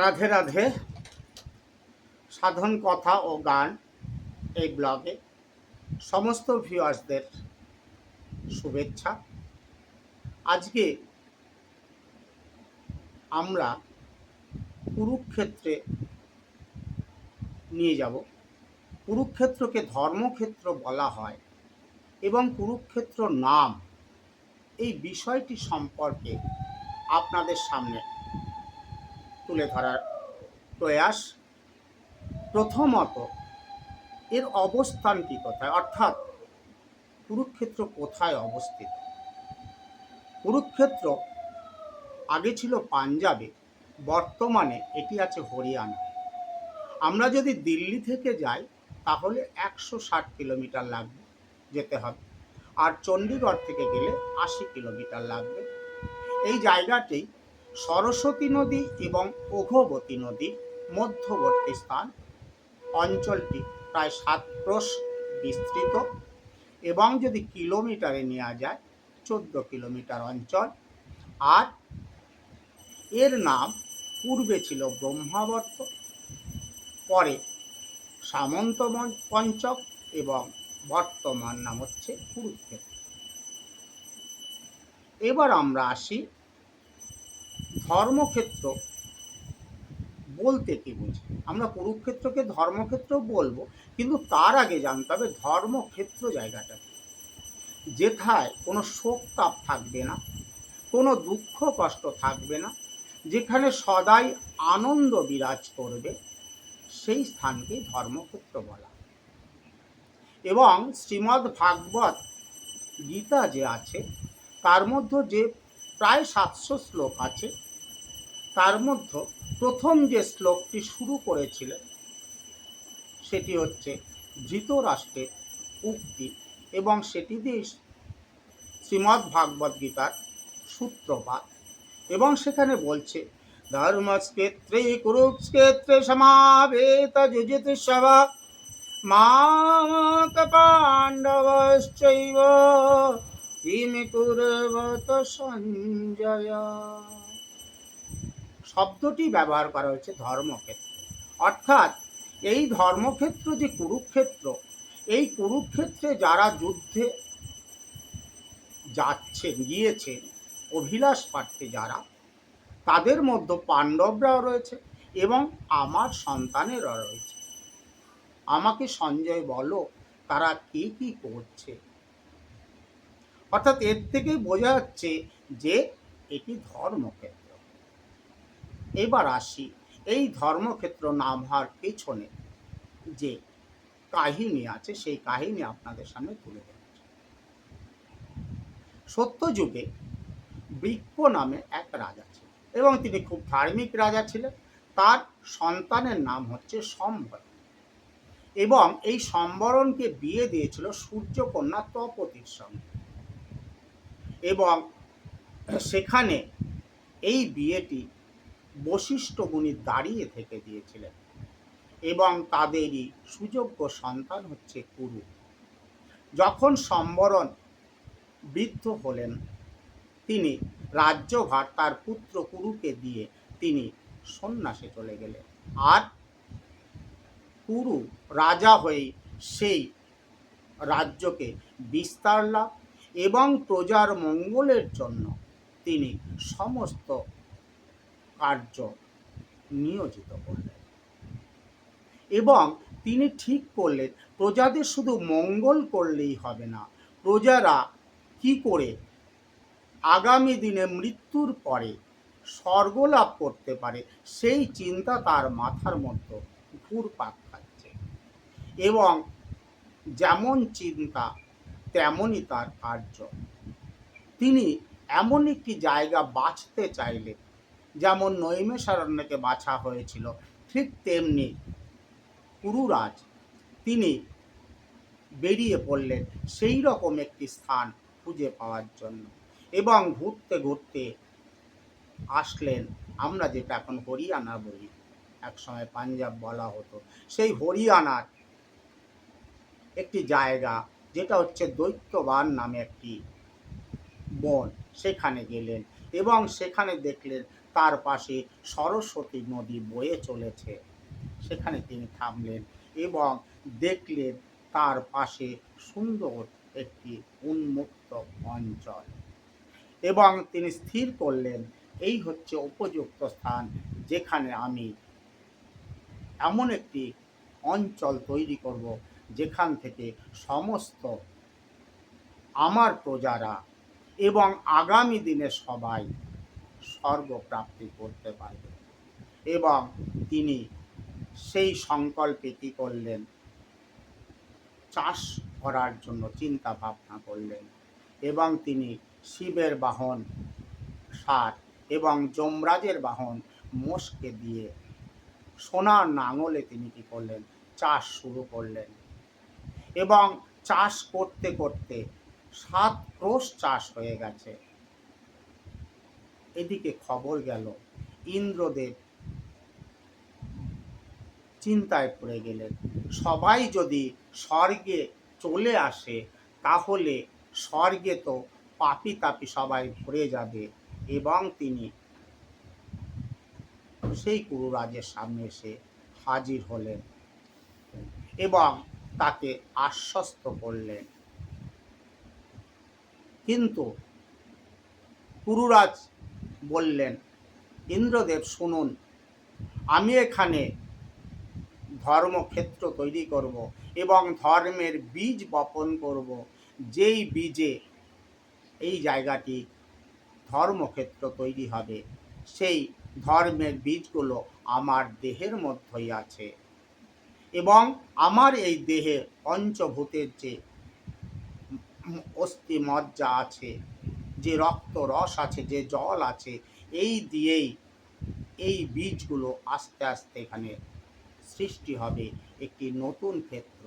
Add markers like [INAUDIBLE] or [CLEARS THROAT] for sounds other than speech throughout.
রাধে রাধে। সাধন, কথা ও গান এই ব্লগে সমস্ত ভিউয়ার্সদের শুভেচ্ছা। আজকে আমরা কুরুক্ষেত্রে নিয়ে যাব। কুরুক্ষেত্রকে ধর্মক্ষেত্র বলা হয় এবং কুরুক্ষেত্র নাম এই বিষয়টি সম্পর্কে আপনাদের সামনে তুলে ধরার প্রয়াস প্রথমত এর অবস্থানটি কোথায়? অর্থাৎ কুরুক্ষেত্র কোথায় অবস্থিত? কুরুক্ষেত্র আগে ছিল পাঞ্জাবে, বর্তমানে এটি আছে হরিয়ানা আমরা যদি দিল্লি থেকে যাই, তাহলে একশো ষাট কিলোমিটার লাগবে যেতে হবে। আর চণ্ডীগড় থেকে গেলে আশি কিলোমিটার লাগবে। এই জায়গাটি সরস্বতী নদী এবং ওঘবতী নদীর মধ্যবর্তী স্থান। অঞ্চলটি প্রায় সাত ক্রোশ বিস্তৃত এবং যদি কিলোমিটারে নেওয়া যায়, চোদ্দ কিলোমিটার অঞ্চল। আর এর নাম পূর্বে ছিল ব্রহ্মাবর্ত, পরে সামন্ত পঞ্চক এবং বর্তমান নাম হচ্ছে কুরুক্ষেত্র। এবার আমরা আসি ধর্মক্ষেত্র বলতে কি বুঝি? আমরা কুরুক্ষেত্রকে ধর্মক্ষেত্র বলব, কিন্তু তার আগে জানতে হবে ধর্মক্ষেত্র জায়গাটা যেথায় কোনো শোক তাপ থাকবে না, কোনো দুঃখ কষ্ট থাকবে না, যেখানে সদাই আনন্দ বিরাজ করবে, সেই স্থানকে ধর্মক্ষেত্র বলা এবং শ্রীমদ্ ভাগবত গীতা যে আছে, তার মধ্যে যে প্রায় সাতশো শ্লোক আছে তার মধ্যে প্রথম যে শ্লোকটি শুরু করেছিলেন, সেটি হচ্ছে, ধৃতরাষ্ট্রের উক্তি এবং সেটি দিয়ে শ্রীমদ্ ভাগবত গীতার সূত্রপাত। এবং সেখানে বলছে, ধর্মক্ষেত্রে, কুরুক্ষেত্রে সমাবেত যুজিত সভা মাক পাণ্ডবশ্চৈব কিম কুরবত সঞ্জয়। শব্দটি ব্যবহার করা হয়েছে ধর্মক্ষেত্র। অর্থাৎ এই ধর্মক্ষেত্র যে কুরুক্ষেত্র, এই কুরুক্ষেত্রে যারা যুদ্ধে যাচ্ছেন, গিয়েছেন, অভিলাষ পাঠতে যারা, তাদের মধ্যে পাণ্ডবরাও রয়েছে এবং আমার সন্তানেরও রয়েছে। আমাকে সঞ্জয় বলো, তারা কি কি করছে? অর্থাৎ এর থেকেই বোঝা যাচ্ছে যে এটি ধর্মক্ষেত্র। এবার আসি এই ধর্মক্ষেত্র নাম হওয়ার পেছনে যে কাহিনী আছে, সেই কাহিনী আপনাদের সামনে তুলে ধরছি। সত্যযুগে বৃক্ষ নামে এক রাজা ছিল এবং তিনি খুব ধার্মিক রাজা ছিলেন। তার সন্তানের নাম হচ্ছে সম্বরণ এবং এই সম্বরণকে বিয়ে দিয়েছিল সূর্যকন্যা তপতির সঙ্গে। এবং সেখানে এই বিয়েটি বশিষ্ঠ মুনি দাঁড়িয়ে থেকে দিয়েছিলেন এবং তাদেরই সুযোগ্য সন্তান হচ্ছে কুরু। যখন সম্বরণ বৃদ্ধ হলেন, তিনি রাজ্যভার তার পুত্র কুরুকে দিয়ে তিনি সন্ন্যাসে চলে গেলেন। আর কুরু রাজা হয়ে সেই রাজ্যকে বিস্তার লাভ এবং প্রজার মঙ্গলের জন্য তিনি সমস্ত কার্য নিয়োজিত করলেন। এবং তিনি ঠিক করলেন, প্রজাদের শুধু মঙ্গল করলেই হবে না, প্রজারা কি করে আগামী দিনে মৃত্যুর পরে স্বর্গলাভ করতে পারে, সেই চিন্তা তার মাথার মধ্যে ঘুরপাক খাচ্ছে। এবং যেমন চিন্তা, তেমনই তার কার্য। তিনি এমন একটি জায়গা বাঁচতে চাইলেন যেমন নৈমেষারণ্যকে বাছা হয়েছিল, ঠিক তেমনি কুরুরাজ, তিনি বেরিয়ে পড়লেন সেই রকম একটি স্থান খুঁজে পাওয়ার জন্য এবং ঘুরতে ঘুরতে আসলেন, আমরা যেটা এখন হরিয়ানা বলি। একসময় পাঞ্জাব বলা হতো। সেই হরিয়ানার একটি জায়গা, যেটা হচ্ছে দৈত্যবান নামে একটি বন, সেখানে গেলেন এবং সেখানে দেখলেন তার পাশে সরস্বতী নদী বয়ে চলেছে। সেখানে তিনি থামলেন এবং দেখলেন তার পাশে সুন্দর একটি উন্মুক্ত অঞ্চল। এবং তিনি স্থির করলেন, এই হচ্ছে উপযুক্ত স্থান যেখানে আমি এমন একটি অঞ্চল তৈরি করব যেখান থেকে সমস্ত আমার প্রজারা এবং আগামী দিনে সবাই স্বর্গপ্রাপ্তি করতে পারবে। এবং তিনি সেই সংকল্পে কী করলেন? চাষ করার জন্য চিন্তা ভাবনা করলেন এবং তিনি শিবের বাহন, সার এবং যমরাজের বাহন মোষকে দিয়ে সোনার নাঙলে তিনি কী করলেন? চাষ শুরু করলেন। এবং চাষ করতে করতে সাত ক্রোশ চাষ হয়ে গেছে। এদিকে খবর গেল, ইন্দ্রদেব চিন্তায় পড়ে গেলেন। সবাই যদি স্বর্গে চলে আসে, তাহলে স্বর্গে তো পাপি তাপি সবাই ভরে যাবে এবং তিনি সেই কুরুরাজের সামনে এসে হাজির হলেন এবং তাকে আশ্বস্ত করলেন। কিন্তু কুরুরাজ বললেন, ইন্দ্রদেব, শুনুন, আমি এখানে ধর্মক্ষেত্র তৈরি করব এবং ধর্মের বীজ বপন করব। যেই বীজে এই জায়গাটি ধর্মক্ষেত্র তৈরি হবে, সেই ধর্মের বীজগুলো আমার দেহের মধ্যেই আছে এবং আমার এই দেহে পঞ্চভূতের যে অস্থি মজ্জা আছে যে রক্ত রস আছে, যে জল আছে, এই দিয়েই এই বীজগুলো আস্তে আস্তে এখানে সৃষ্টি হবে একটি নতুন ক্ষেত্র।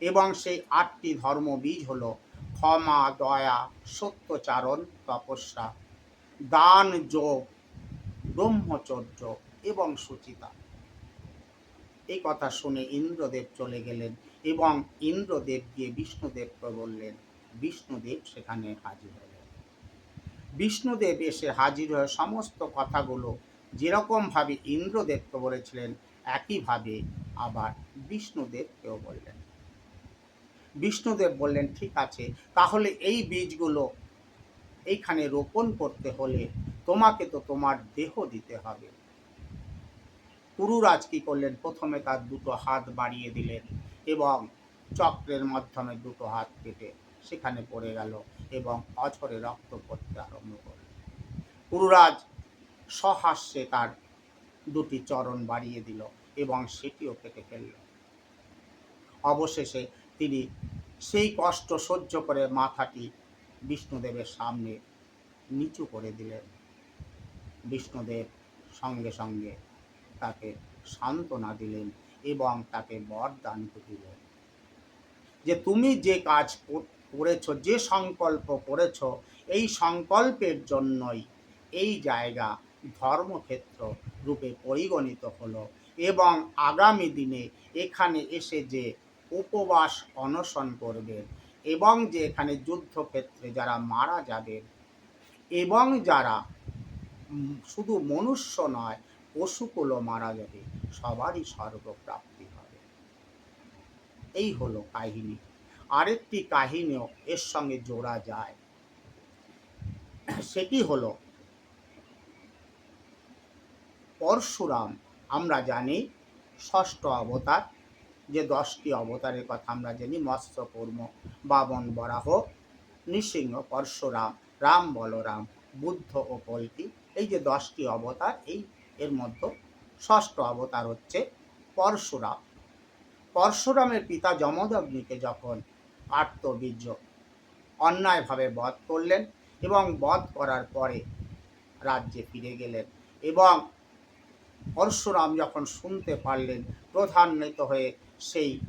এবং সেই আটটি ধর্ম বীজ হলো ক্ষমা, দয়া, সত্যচারণ, তপস্যা, দান, যোগ, ব্রহ্মচর্য এবং সুচিতা। এই কথা শুনে ইন্দ্রদেব চলে গেলেন এবং ইন্দ্রদেব গিয়ে বিষ্ণুদেবকে বললেন বিষ্ণুদেব সেখানে হাজির হলেন। বিষ্ণুদেব এসে হাজির হয়ে সমস্ত কথাগুলো যেরকমভাবে ইন্দ্রদেবকে বলেছিলেন, একইভাবে আবার বিষ্ণুদেবকেও বললেন। বিষ্ণুদেব বললেন, ঠিক আছে, তাহলে এই বীজগুলো এইখানে রোপণ করতে হলে তোমাকে তো তোমার দেহ দিতে হবে। পুরুরাজ কি করলেন? প্রথমে তার দুটো হাত বাড়িয়ে দিলেন এবং চক্রের মাধ্যমে দুটো হাত কেটে সেখানে পড়ে গেল এবং অঝরে রক্ত পড়তে আরম্ভ করল। পুরুরাজ সহাস্যে তার দুটি চরণ বাড়িয়ে দিল এবং সেটিও কেটে ফেলল। অবশেষে তিনি সেই কষ্ট সহ্য করে মাথাটি বিষ্ণুদেবের সামনে নিচু করে দিলেন। বিষ্ণুদেব সঙ্গে সঙ্গে তাকে সান্ত্বনা দিলেন এবং তাকে বরদান দিলেন যে, তুমি যে কাজ কর- করেছ, যে সংকল্প করেছ, এই সংকল্পের জন্যই এই জায়গা ধর্মক্ষেত্র রূপে পরিগণিত হলো এবং আগামী দিনে এখানে এসে যে উপবাস অনশন করবেন এবং যে এখানে যুদ্ধক্ষেত্রে যারা মারা যাবেন এবং যারা শুধু মনুষ্য নয়, পশুকুলও মারা যাবে, সবারই স্বর্গপ্রাপ্তি হবে। এই হলো কাহিনী। আরেকটি কাহিনীও এর সঙ্গে জোড়া যায়। সেটি হলো, পরশুরাম, আমরা জানি, ষষ্ঠ অবতার। যে দশটি অবতারের কথা আমরা জানি মৎস্য কর্ম বাবন বরাহ, নৃসিংহ, পরশুরাম, রাম বলরাম, বুদ্ধ ও কল্কি এই যে দশটি অবতার, এই এর মধ্যে ষষ্ঠ অবতার হচ্ছে পরশুরাম। পরশুরামের পিতা যমদগ্নিকে যখন আত্মবীর্য। অন্যায়ভাবে বধ করলেন এবং বধ করার পরে রাজ্যে ফিরে গেলেন এবং পরশুরাম যখন শুনতে পারলেন প্রধান্বিত হয়ে সেই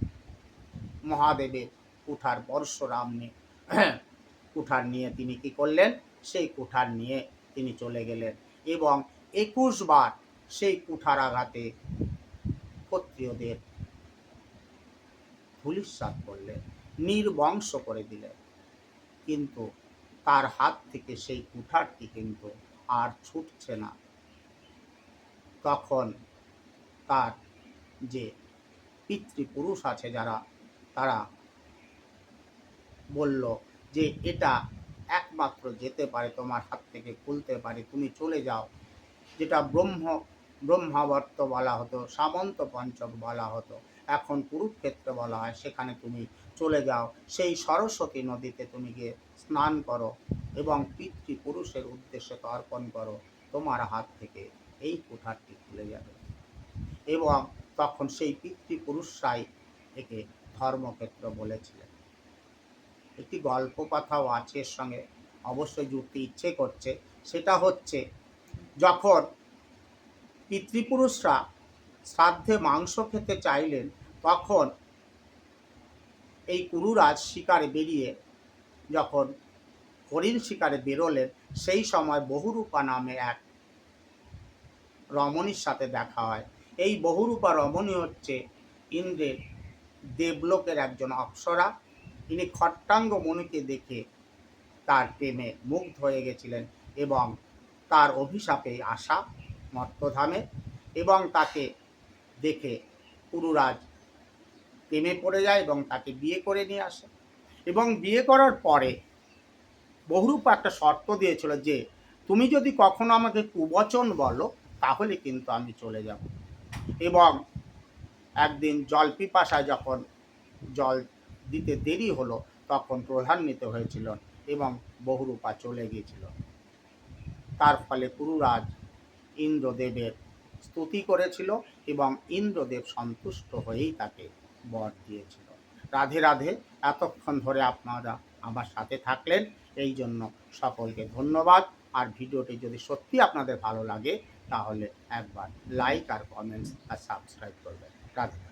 মহাদেবের কুঠার পরশুরাম নিয়ে [CLEARS THROAT] কুঠার নিয়ে তিনি কি করলেন? সেই কুঠার নিয়ে তিনি চলে গেলেন এবং একুশ বার সেই কুঠার আঘাতে ক্ষত্রিয়দের ধুলিস্বাদ করলেন। নির্বংশ করে দিলেন। কিন্তু তার হাত থেকে সেই কুঠারটি কিন্তু আর ছুটছে না। তখন তার যে পিতৃপুরুষ আছে যারা, তারা বলল যে, এটা একমাত্র যেতে পারে, তোমার হাত থেকে খুলতে পারে, তুমি চলে যাও। যেটা ব্রহ্ম, ব্রহ্মাবর্ত বলা হতো, সামন্ত পঞ্চক বলা হতো। এখন কুরুক্ষেত্র বলা হয়, সেখানে তুমি চলে যাও। সেই সরস্বতী নদীতে তুমি গিয়ে স্নান করো এবং পিতৃপুরুষের উদ্দেশ্যে তর্পণ করো। তোমার হাত থেকে এই কুঠারটি খুলে যাবে। এবং তখন সেই পিতৃপুরুষরাই একে ধর্মক্ষেত্র বলেছিলেন। একটি গল্প কথাও আছে এর সঙ্গে। অবশ্যই জুড়তে ইচ্ছে করছে। সেটা হচ্ছে, যখন পিতৃপুরুষরা শ্রাদ্ধে মাংস খেতে চাইলেন, তখন এই কুরুরাজ শিকারে বেরিয়ে যখন হরিণ শিকারে বেরোলেন, সেই সময় বহুরূপা নামে এক রমণীর সাথে দেখা হয়। এই বহুরূপা রমণী হচ্ছে ইন্দ্রের দেবলোকের একজন অপ্সরা। তিনি খট্টাঙ্গ মণিকে দেখে তার প্রেমে মুগ্ধ হয়ে গেছিলেন এবং তার অভিশাপে আসা মর্তধামে এবং তাকে দেখে পুরুরাজ প্রেমে পড়ে যায় এবং তাকে বিয়ে করে নিয়ে আসে। এবং বিয়ে করার পরে বহুরূপ একটা শর্ত দিয়েছিল যে, তুমি যদি কখনো আমাকে কুবচন বলো, তাহলে কিন্তু আমি চলে যাব। এবং একদিন জল পিপাসায় যখন জল দিতে দেরি হলো, তখন প্রধান্বিত হয়েছিল এবং বহুরূপা চলে গিয়েছিল। তার ফলে পুরুরাজ ইন্দ্রদেবের স্তুতি করেছিল এবং ইন্দ্রদেব সন্তুষ্ট হয়েই তাকে বর দিয়েছিল। রাধে রাধে, এতক্ষণ ধরে আপনারা আমার সাথে থাকলেন, এই জন্য সকলকে ধন্যবাদ। আর ভিডিওটি যদি সত্যি আপনাদের ভালো লাগে, তাহলে একবার লাইক আর কমেন্টস আর সাবস্ক্রাইব করবেন। রাধে।